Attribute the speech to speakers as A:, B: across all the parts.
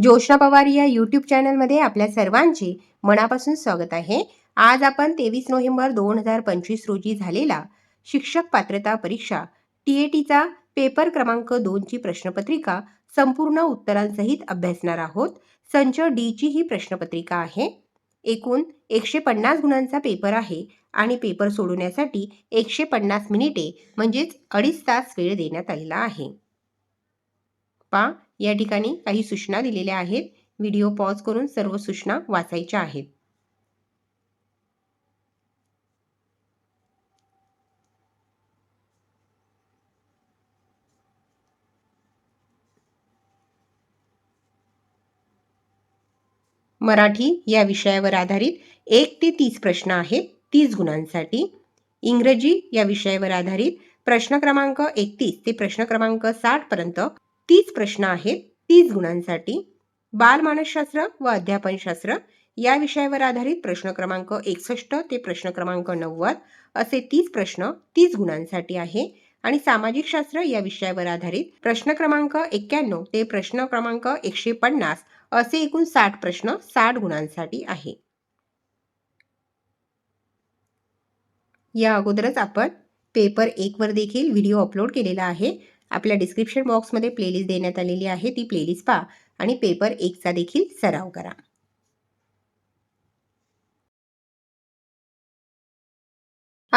A: जोशा पवार या यूट्यूब चॅनलमध्ये आपल्या सर्वांचे मनापासून स्वागत आहे आज आपण तेवीस नोव्हेंबर दोन हजार पंचवीस रोजी झालेला शिक्षक पात्रता परीक्षा टी ए टीचा पेपर क्रमांक दोनची प्रश्नपत्रिका संपूर्ण उत्तरांसहित अभ्यासणार आहोत संच ची ही प्रश्नपत्रिका आहे एकूण एकशे पन्नास गुणांचा पेपर आहे आणि पेपर सोडवण्यासाठी एकशे पन्नास मिनिटे म्हणजेच अडीच तास वेळ देण्यात आलेला आहे पा या ठिकाणी काही सूचना दिलेल्या आहेत व्हिडिओ पॉज करून सर्व सूचना वाचायच्या आहेत मराठी या विषयावर आधारित एक ते तीस प्रश्न आहेत तीस गुणांसाठी इंग्रजी या विषयावर आधारित प्रश्न क्रमांक एकतीस ते प्रश्न क्रमांक साठपर्यंत तीच प्रश्न आहेत तीस गुणांसाठी बालमानसशास्त्र व अध्यापनशास्त्र या विषयावर आधारित प्रश्न क्रमांक एकसष्ट ते प्रश्न क्रमांक नव्वद असे तीस प्रश्न तीस गुणांसाठी आहे आणि सामाजिक शास्त्र या विषयावर आधारित प्रश्न क्रमांक एक्क्याण्णव ते प्रश्न क्रमांक एकशे पन्नास असे एकूण साठ प्रश्न साठ गुणांसाठी आहे या अगोदरच आपण पेपर वर देखील व्हिडिओ अपलोड केलेला आहे आपल्या डिस्क्रिप्शन बॉक्समध्ये प्लेलिस्ट देण्यात आलेली आहे ती प्लेलिस्ट पहा आणि पेपर एकचा देखील सराव करा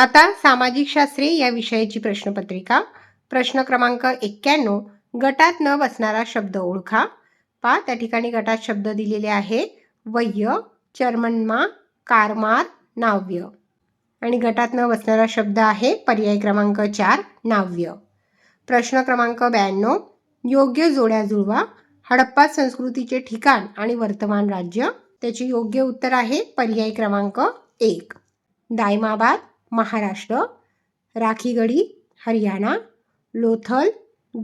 A: आता सामाजिक शास्त्रे या विषयाची प्रश्नपत्रिका प्रश्न क्रमांक एक्क्याण्णव गटात न बसणारा शब्द ओळखा पा त्या ठिकाणी गटात शब्द दिलेले आहे वय्य चर्मन्मा कारमार नाव्य आणि गटात न बसणारा शब्द आहे पर्याय क्रमांक चार नाव्य प्रश्न क्रमांक ब्याण्णव योग्य जोड्या जुळवा हडप्पा संस्कृतीचे ठिकाण आणि वर्तमान राज्य त्याचे योग्य उत्तर आहे पर्याय क्रमांक एक दायमाबाद महाराष्ट्र राखीगडी हरियाणा लोथल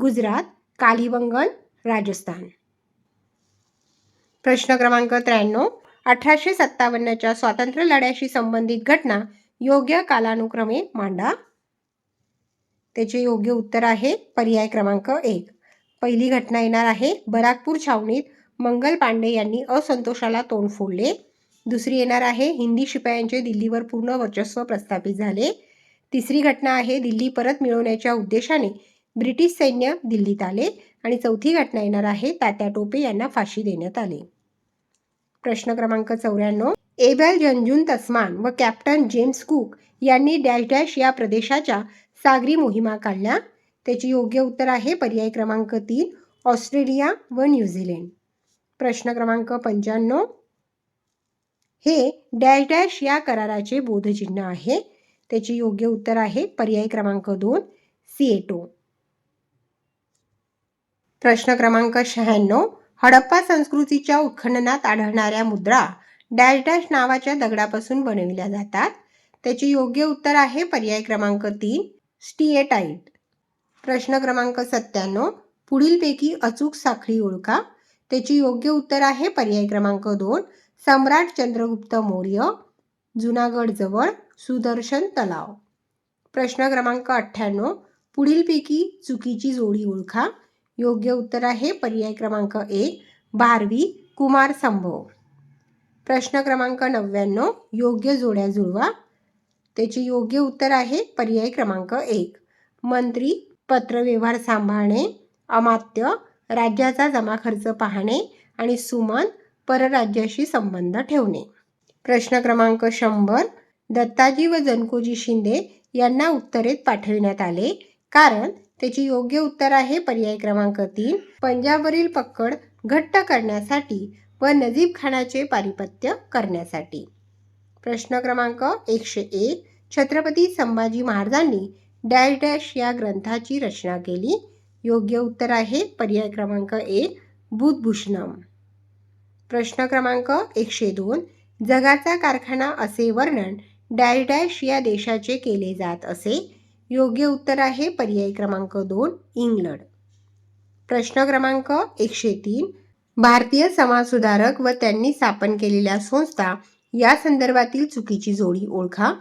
A: गुजरात कालीबंगल राजस्थान प्रश्न क्रमांक त्र्याण्णव अठराशे सत्तावन्नच्या स्वातंत्र्य लढ्याशी संबंधित घटना योग्य कालानुक्रमे मांडा त्याचे योग्य उत्तर आहे पर्याय क्रमांक एक पहिली घटना येणार आहे बराकपूर छावणीत मंगल पांडे यांनी असंतोषाला तोंड फोडले दुसरी येणार आहे हिंदी शिपायांचे दिल्लीवर पूर्ण वर्चस्व प्रस्थापित झाले तिसरी घटना आहे दिल्ली परत मिळवण्याच्या उद्देशाने ब्रिटिश सैन्य दिल्लीत आले आणि चौथी घटना येणार आहे तात्या टोपे यांना फाशी देण्यात आली प्रश्न क्रमांक चौऱ्याण्णव एबेल जंजून तस्मान व कॅप्टन जेम्स कुक यांनी डॅश डॅश या प्रदेशाच्या सागरी मोहिमा काढल्या त्याची योग्य उत्तर आहे पर्याय क्रमांक तीन ऑस्ट्रेलिया व न्यूझीलंड प्रश्न क्रमांक पंच्याण्णव हे डॅश डॅश या कराराचे बोधचिन्ह आहे त्याचे योग्य उत्तर आहे पर्याय क्रमांक दोन सिएटो प्रश्न क्रमांक शहाण्णव हडप्पा संस्कृतीच्या उत्खननात आढळणाऱ्या मुद्रा डॅश डॅश नावाच्या दगडापासून बनविल्या जातात त्याचे योग्य उत्तर आहे पर्याय क्रमांक तीन स्टिएटाईट प्रश्न क्रमांक सत्त्याण्णव पुढीलपैकी अचूक साखळी ओळखा त्याची योग्य उत्तर आहे पर्याय क्रमांक दोन सम्राट चंद्रगुप्त मौर्य जुनागडजवळ सुदर्शन तलाव प्रश्न क्रमांक अठ्ठ्याण्णव पुढीलपैकी चुकीची जोडी ओळखा योग्य उत्तर आहे पर्याय क्रमांक एक बारवी कुमार संभव प्रश्न क्रमांक नव्याण्णव योग्य जोड्या जुळवा त्याचे योग्य उत्तर आहे पर्याय क्रमांक एक मंत्री पत्रव्यवहार सांभाळणे अमात्य राज्याचा जमा खर्च पाहणे आणि सुमन परराज्याशी संबंध ठेवणे प्रश्न क्रमांक शंभर दत्ताजी व जनकोजी शिंदे यांना उत्तरेत पाठविण्यात आले कारण त्याची योग्य उत्तर आहे पर्याय क्रमांक तीन पंजाबवरील पकड घट्ट करण्यासाठी व नजीब खानाचे पारिपत्य करण्यासाठी प्रश्न क्रमांक एकशे एक छत्रपती संभाजी महाराजांनी डॅश डॅश या ग्रंथाची रचना केली योग्य उत्तर आहे पर्याय क्रमांक एक बुधभूषणम प्रश्न क्रमांक एकशे दोन जगाचा कारखाना असे वर्णन डॅश डॅश या देशाचे केले जात असे योग्य उत्तर आहे पर्याय क्रमांक दोन इंग्लंड प्रश्न क्रमांक एकशे तीन भारतीय समाजसुधारक व त्यांनी स्थापन केलेल्या संस्था या संदर्भातील चुकीची जोडी ओळखा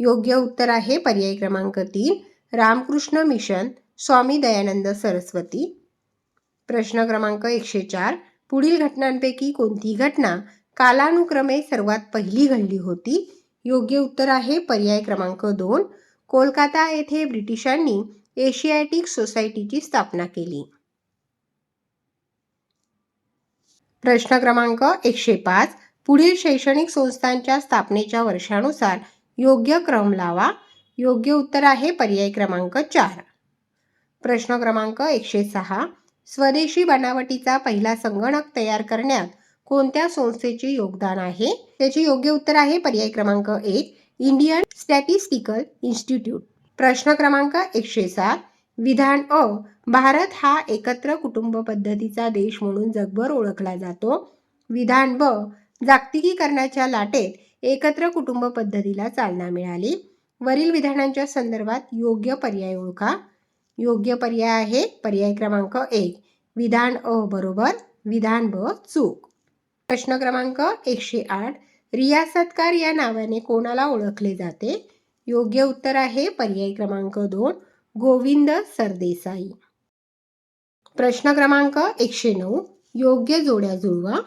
A: योग्य उत्तर आहे पर्याय क्रमांक तीन रामकृष्ण मिशन स्वामी दयानंद सरस्वती प्रश्न क्रमांक एकशे चार पुढील घटनांपैकी कोणती घटना कालानुक्रमे सर्वात पहिली घडली होती योग्य उत्तर आहे पर्याय क्रमांक दोन कोलकाता येथे ब्रिटिशांनी एशियाटिक सोसायटीची स्थापना केली प्रश्न क्रमांक एकशे पाच पुढील शैक्षणिक संस्थांच्या स्थापनेच्या वर्षानुसार योग्य क्रम लावा योग्य उत्तर आहे पर्याय क्रमांक चार प्रश्न क्रमांक एकशे सहा स्वदेशी बनावटीचा पहिला संगणक तयार करण्यात कोणत्या संस्थेचे योगदान आहे त्याचे योग्य उत्तर आहे पर्याय क्रमांक एक इंडियन स्टॅटिस्टिकल इन्स्टिट्यूट प्रश्न क्रमांक एकशे सात विधान अ भारत हा एकत्र कुटुंब पद्धतीचा देश म्हणून जगभर ओळखला जातो विधान ब जागतिकीकरणाच्या लाटेत एकत्र कुटुंब पद्धतीला चालना मिळाली वरील विधानांच्या संदर्भात योग्य पर्याय ओळखा योग्य पर्याय आहे पर्याय क्रमांक एक विधान अ बरोबर विधान ब चूक प्रश्न क्रमांक एकशे आठ रियासतकार या नावाने कोणाला ओळखले जाते योग्य उत्तर आहे पर्याय क्रमांक दोन गोविंद सरदेसाई प्रश्न क्रमांक एकशे नऊ योग्य जोड्या जुळवा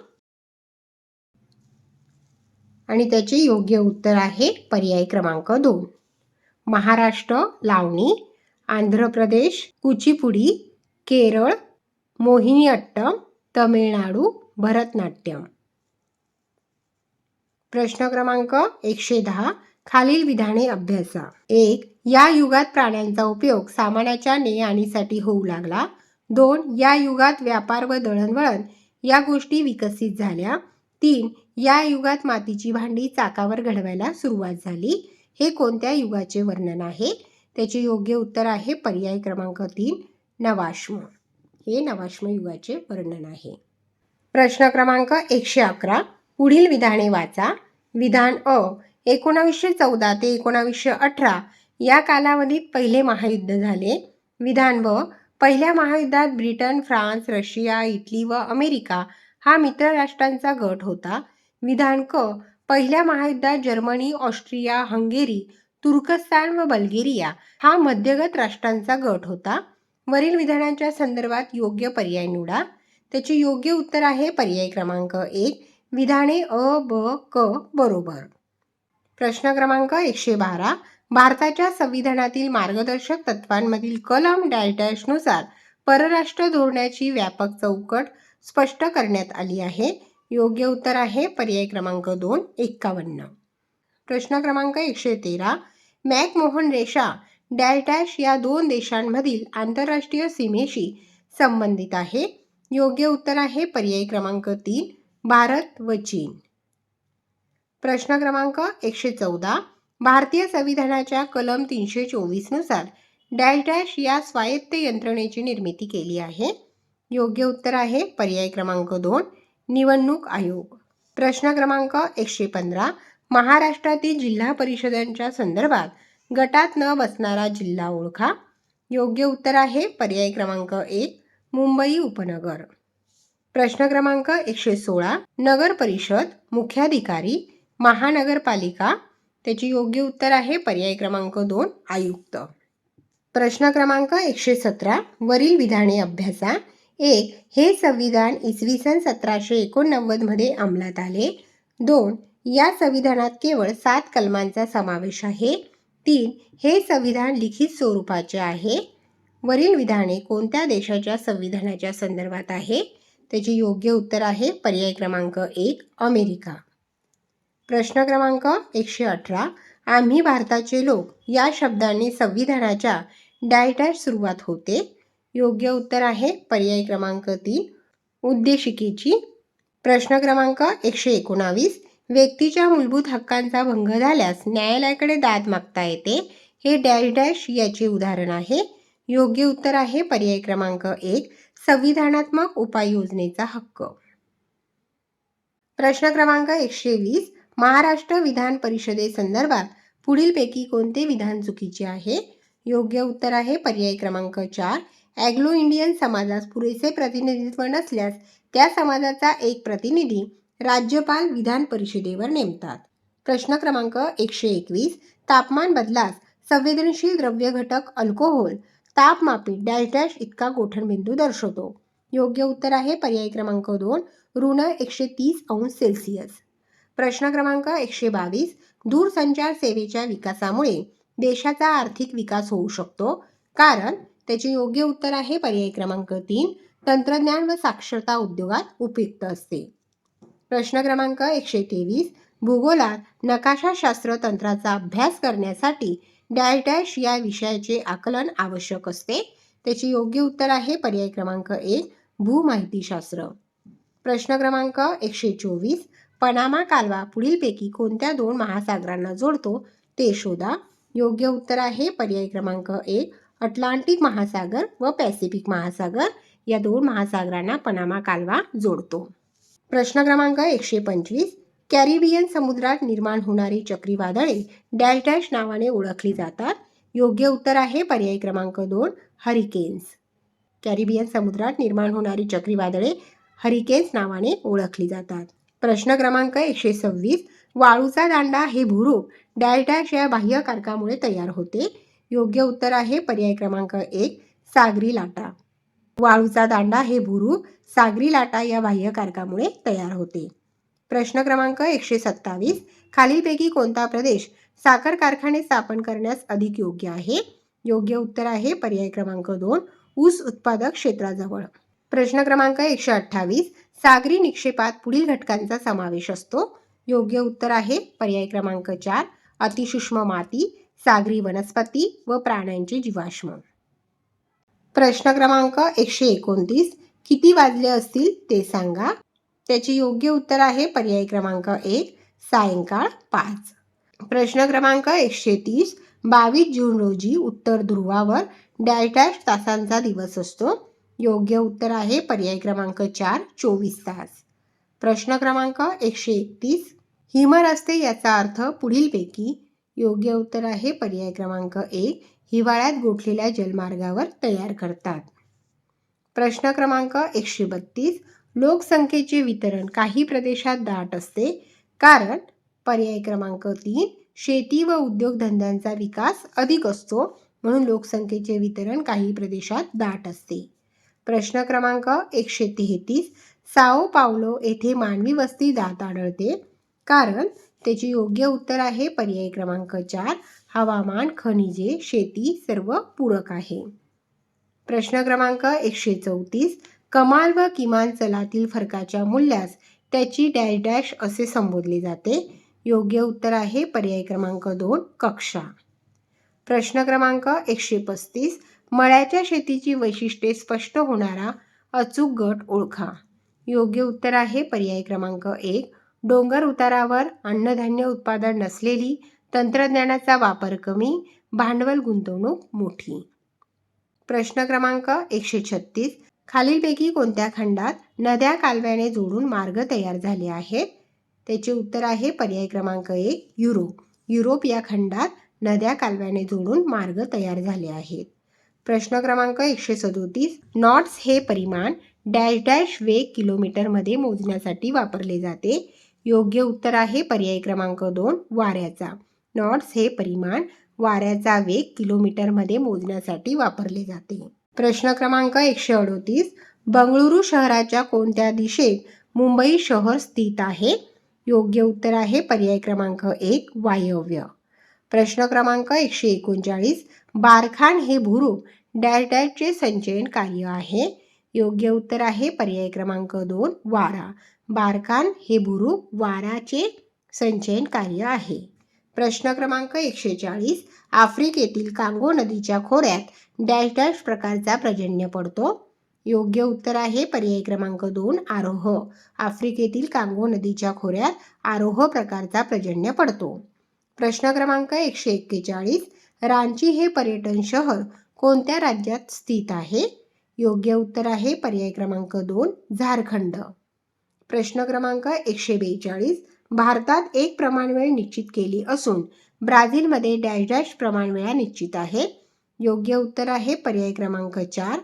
A: आणि त्याचे योग्य उत्तर आहे पर्याय क्रमांक दोन महाराष्ट्र लावणी आंध्र प्रदेश कुचीपुडी केरळ मोहिनीअट्टम तमिळनाडू भरतनाट्यम प्रश्न क्रमांक एकशे दहा खालील विधाने अभ्यासा एक या युगात प्राण्यांचा उपयोग सामानाच्या ने आणीसाठी होऊ लागला दोन या युगात व्यापार व दळणवळण या गोष्टी विकसित झाल्या तीन या युगात मातीची भांडी चाकावर घडवायला सुरुवात झाली हे कोणत्या युगाचे वर्णन आहे त्याचे योग्य उत्तर आहे पर्याय क्रमांक तीन नवाश्म हे नवाश्म युगाचे वर्णन आहे प्रश्न क्रमांक एकशे अकरा पुढील विधाने वाचा विधान अ एकोणावीसशे चौदा ते एकोणावीसशे अठरा या कालावधीत पहिले महायुद्ध झाले विधान ब पहिल्या महायुद्धात ब्रिटन फ्रान्स रशिया इटली व अमेरिका हा मित्र राष्ट्रांचा गट होता विधान क पहिल्या महायुद्धात जर्मनी ऑस्ट्रिया हंगेरी तुर्कस्तान व बल्गेरिया हा मध्यगत राष्ट्रांचा गट होता वरील विधानांच्या संदर्भात योग्य पर्याय निवडा त्याचे योग्य उत्तर आहे पर्याय क्रमांक एक विधाने अ ब क बरोबर प्रश्न क्रमांक एकशे बारा भारताच्या संविधानातील मार्गदर्शक तत्वांमधील कलम डॅश परराष्ट्र धोरणाची व्यापक चौकट स्पष्ट करण्यात आली आहे योग्य उत्तर आहे पर्याय क्रमांक दोन एक्कावन्न प्रश्न क्रमांक एकशे तेरा मॅकमोहन रेषा डॅश या दोन देशांमधील आंतरराष्ट्रीय सीमेशी संबंधित आहे योग्य उत्तर आहे पर्याय क्रमांक तीन भारत व चीन प्रश्न क्रमांक एकशे चौदा भारतीय संविधानाच्या कलम तीनशे चोवीसनुसार डॅश डॅश या स्वायत्त यंत्रणेची निर्मिती केली आहे योग्य उत्तर आहे पर्याय क्रमांक दोन निवडणूक आयोग प्रश्न क्रमांक एकशे पंधरा महाराष्ट्रातील जिल्हा परिषदांच्या संदर्भात गटात न बसणारा जिल्हा ओळखा योग्य उत्तर आहे पर्याय क्रमांक एक मुंबई उपनगर प्रश्न क्रमांक एकशे सोळा नगर परिषद मुख्याधिकारी महानगरपालिका त्याची योग्य उत्तर आहे पर्याय क्रमांक दोन आयुक्त प्रश्न क्रमांक एकशे सतरा वरील विधाने अभ्यासा एक हे संविधान इसवी सन सतराशे एकोणनव्वदमध्ये अंमलात आले दोन या संविधानात केवळ सात कलमांचा समावेश आहे तीन हे संविधान लिखित स्वरूपाचे आहे वरील विधाने कोणत्या देशाच्या संविधानाच्या संदर्भात आहे त्याचे योग्य उत्तर आहे पर्याय क्रमांक एक अमेरिका प्रश्न क्रमांक एकशे अठरा आम्ही भारताचे लोक या शब्दांनी संविधानाच्या डायटॅश सुरुवात होते योग्य उत्तर आहे पर्याय क्रमांक तीन उद्देशिकेची प्रश्न क्रमांक एकशे एकोणावीस व्यक्तीच्या मूलभूत हक्कांचा भंग झाल्यास न्यायालयाकडे दाद मागता येते हे डॅश डॅश याचे उदाहरण आहे योग्य उत्तर आहे पर्याय क्रमांक एक संविधानात्मक उपाययोजनेचा हक्क प्रश्न क्रमांक एकशे वीस महाराष्ट्र विधान परिषदेसंदर्भात पुढीलपैकी कोणते विधान चुकीचे आहे योग्य उत्तर आहे पर्याय क्रमांक चार ॲग्लो इंडियन समाजास पुरेसे प्रतिनिधित्व नसल्यास त्या समाजाचा एक प्रतिनिधी राज्यपाल विधान परिषदेवर नेमतात प्रश्न क्रमांक एकशे एकवीस तापमान बदलास संवेदनशील द्रव्य घटक अल्कोहोल तापमापी डॅश डॅश इतका गोठणबिंदू दर्शवतो योग्य उत्तर आहे पर्याय क्रमांक दोन ऋण एकशे तीस अंश सेल्सिअस प्रश्न क्रमांक एकशे बावीस दूरसंचार सेवेच्या विकासामुळे देशाचा आर्थिक विकास होऊ शकतो कारण त्याचे योग्य उत्तर आहे पर्याय क्रमांक तीन तंत्रज्ञान व साक्षरता उद्योगात उपयुक्त असते प्रश्न क्रमांक एकशे तेवीस भूगोलात नकाशाशास्त्र तंत्राचा अभ्यास करण्यासाठी डॅश डॅश या विषयाचे आकलन आवश्यक असते त्याचे योग्य उत्तर आहे पर्याय क्रमांक एक भूमाहितीशास्त्र प्रश्न क्रमांक एकशे चोवीस पनामा कालवा पुढीलपैकी कोणत्या दोन महासागरांना जोडतो ते शोधा योग्य उत्तर आहे पर्याय क्रमांक एक अटलांटिक महासागर व पॅसिफिक महासागर या दोन महासागरांना पनामा कालवा जोडतो प्रश्न क्रमांक एकशे पंचवीस कॅरिबियन समुद्रात निर्माण होणारी चक्रीवादळे डॅश डॅश नावाने ओळखली जातात योग्य उत्तर आहे पर्याय क्रमांक दोन हरिकेन्स कॅरिबियन समुद्रात निर्माण होणारी चक्रीवादळे हरिकेन्स नावाने ओळखली जातात प्रश्न क्रमांक एकशे सव्वीस वाळूचा दांडा हे भुरूप डॅश डॅश या बाह्य कारकामुळे तयार होते योग्य उत्तर आहे पर्याय क्रमांक एक सागरी लाटा वाळूचा दांडा हे भुरू सागरी लाटा या बाह्य कारकामुळे तयार होते प्रश्न क्रमांक एकशे सत्तावीस खालीलपैकी कोणता प्रदेश साखर कारखाने स्थापन करण्यास अधिक योग्य आहे योग्य उत्तर आहे पर्याय क्रमांक दोन ऊस उत्पादक क्षेत्राजवळ प्रश्न क्रमांक एकशे अठ्ठावीस सागरी निक्षेपात पुढील घटकांचा समावेश असतो योग्य उत्तर आहे पर्याय क्रमांक चार अतिसूक्ष्म माती सागरी वनस्पती व प्राण्यांचे जीवाश्म प्रश्न क्रमांक एकशे एकोणतीस किती वाजले असतील ते सांगा त्याचे योग्य उत्तर आहे पर्याय क्रमांक एक सायंकाळ पाच प्रश्न क्रमांक एकशे तीस बावीस जून रोजी उत्तर ध्रुवावर डॅश डॅश तासांचा दिवस असतो योग्य उत्तर आहे पर्याय क्रमांक चार चोवीस तास प्रश्न क्रमांक एकशे एकतीस हिमर असते याचा अर्थ पुढीलपैकी योग्य उत्तर आहे पर्याय क्रमांक एक हिवाळ्यात गोठलेल्या जलमार्गावर तयार करतात प्रश्न क्रमांक एकशे बत्तीस लोकसंख्येचे वितरण काही प्रदेशात दाट असते कारण पर्याय क्रमांक तीन शेती व उद्योगधंद्यांचा विकास अधिक असतो म्हणून लोकसंख्येचे वितरण काही प्रदेशात दाट असते प्रश्न क्रमांक एकशे तेहतीस साओ पावलो येथे मानवी वस्ती दाट आढळते कारण त्याची योग्य उत्तर आहे पर्याय क्रमांक चार हवामान खनिजे शेती सर्व पूरक आहे प्रश्न क्रमांक एकशे चौतीस कमाल व किमान चलातील फरकाच्या मूल्यास त्याची डॅश डॅश असे संबोधले जाते योग्य उत्तर आहे पर्याय क्रमांक दोन कक्षा प्रश्न क्रमांक एकशे पस्तीस मळ्याच्या शेतीची वैशिष्ट्ये स्पष्ट होणारा अचूक गट ओळखा योग्य उत्तर आहे पर्याय क्रमांक एक डोंगर उतारावर अन्नधान्य उत्पादन नसलेली तंत्रज्ञानाचा वापर कमी भांडवल गुंतवणूक मोठी प्रश्न क्रमांक एकशे छत्तीस खालीलपैकी कोणत्या खंडात नद्या कालव्याने जोडून मार्ग तयार झाले आहेत त्याचे उत्तर आहे पर्याय क्रमांक एक युरोप युरोप या खंडात नद्या कालव्याने जोडून मार्ग तयार झाले आहेत प्रश्न क्रमांक एकशे सदोतीस नॉट्स हे परिमाण डॅश डॅश वेग किलोमीटरमध्ये मोजण्यासाठी वापरले जाते योग्य उत्तर आहे पर्याय क्रमांक दोन वाऱ्याचा नॉट्स हे परिमाण वाऱ्याचा वेग किलोमीटरमध्ये मोजण्यासाठी वापरले जाते प्रश्न क्रमांक एकशे अडोतीस बंगळुरू शहराच्या कोणत्या दिशेत मुंबई शहर स्थित आहे योग्य उत्तर आहे पर्याय क्रमांक एक वायव्य प्रश्न क्रमांक एकशे एकोणचाळीस बारखान हे भुरूप डॅश डॅशचे संचयन कार्य आहे योग्य उत्तर आहे पर्याय क्रमांक दोन वारा बारकान हे बुरु वाराचे संचयन कार्य आहे प्रश्न क्रमांक एकशे चाळीस आफ्रिकेतील कांगो नदीच्या खोऱ्यात डॅश डॅश प्रकारचा प्रजन्य पडतो योग्य उत्तर आहे पर्याय क्रमांक दोन आरोह आफ्रिकेतील कांगो नदीच्या खोऱ्यात आरोह प्रकारचा प्रजन्य पडतो प्रश्न क्रमांक एकशे एक्केचाळीस रांची हे पर्यटन शहर कोणत्या राज्यात स्थित आहे योग्य उत्तर आहे पर्याय क्रमांक दोन झारखंड प्रश्न क्रमांक एकशे बेचाळीस भारतात एक प्रमाणवेळ निश्चित केली असून ब्राझीलमध्ये डॅश डॅश प्रमाणवेळा निश्चित आहे योग्य उत्तर आहे पर्याय क्रमांक चार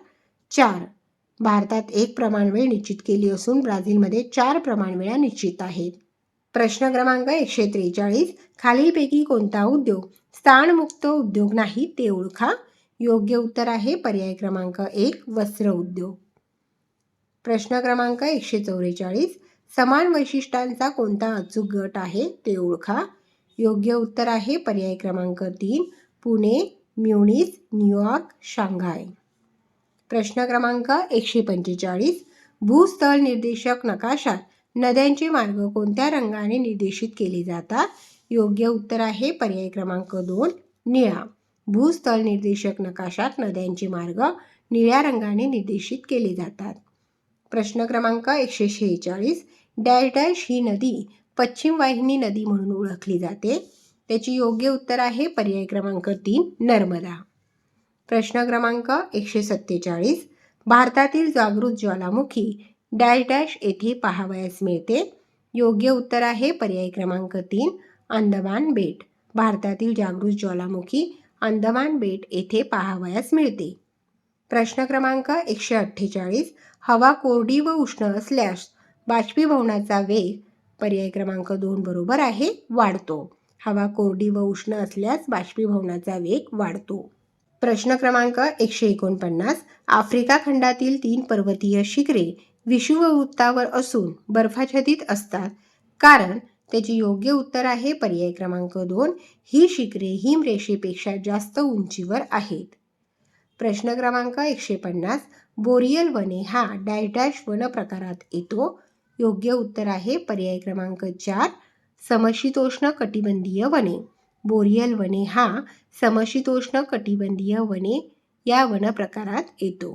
A: चार भारतात एक प्रमाणवेळ निश्चित केली असून ब्राझीलमध्ये चार प्रमाणवेळा निश्चित आहेत प्रश्न क्रमांक एकशे त्रेचाळीस खालीलपैकी कोणता उद्योग स्थानमुक्त उद्योग नाही ते ओळखा योग्य उत्तर आहे पर्याय क्रमांक एक वस्त्र उद्योग प्रश्न क्रमांक एकशे चौवेचाळीस समान वैशिष्ट्यांचा कोणता अचूक गट आहे ते ओळखा योग्य उत्तर आहे पर्याय क्रमांक तीन पुणे म्युनिस न्यूयॉर्क शांघाय प्रश्न क्रमांक एकशे पंचेचाळीस भूस्थळ निर्देशक नकाशात नद्यांचे मार्ग कोणत्या रंगाने निर्देशित केले जातात योग्य उत्तर आहे पर्याय क्रमांक दोन निळा भूस्थळ निर्देशक नकाशात नद्यांचे मार्ग निळ्या रंगाने निर्देशित केले जातात प्रश्न क्रमांक एकशे शेहेचाळीस डॅश डॅश ही नदी पश्चिम वाहिनी नदी म्हणून ओळखली जाते त्याची योग्य उत्तर आहे पर्याय क्रमांक तीन नर्मदा प्रश्न क्रमांक एकशे सत्तेचाळीस भारतातील जागृत ज्वालामुखी डॅश डॅश येथे पाहावयास मिळते योग्य उत्तर आहे पर्याय क्रमांक तीन अंदमान बेट भारतातील जागृत ज्वालामुखी अंदमान बेट येथे पाहावयास मिळते प्रश्न क्रमांक एकशे अठ्ठेचाळीस हवा कोरडी व उष्ण असल्यास बाष्पीभवनाचा वेग पर्याय क्रमांक दोन बरोबर आहे वाढतो हवा कोरडी व उष्ण असल्यास बाष्पीभवनाचा वेग वाढतो प्रश्न क्रमांक एकशे एकोणपन्नास आफ्रिका खंडातील तीन पर्वतीय शिखरे विषुववृत्तावर असून बर्फाच्छादित असतात कारण त्याची योग्य उत्तर आहे पर्याय क्रमांक दोन ही शिखरे हिमरेषेपेक्षा जास्त उंचीवर आहेत प्रश्न क्रमांक एकशे पन्नास बोरियल वने हा डायडॅश वन प्रकारात येतो योग्य उत्तर आहे पर्याय क्रमांक चार समशीतोष्ण कटिबंधीय वने बोरियल वने हा समशीतोष्ण कटिबंधीय वने या वन प्रकारात येतो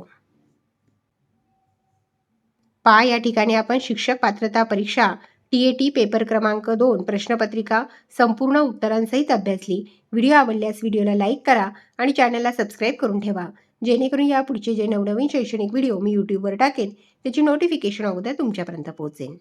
A: पा या ठिकाणी आपण शिक्षक पात्रता परीक्षा टी ए टी पेपर क्रमांक दोन प्रश्नपत्रिका संपूर्ण उत्तरांसहित अभ्यासली व्हिडिओ आवडल्यास व्हिडिओला लाईक करा आणि चॅनलला सबस्क्राईब करून ठेवा जेणेकरून पुढचे जे नवनवीन शैक्षणिक व्हिडिओ मी यूट्यूबवर टाकेन त्याची नोटिफिकेशन अगोदर तुमच्यापर्यंत पोहोचेन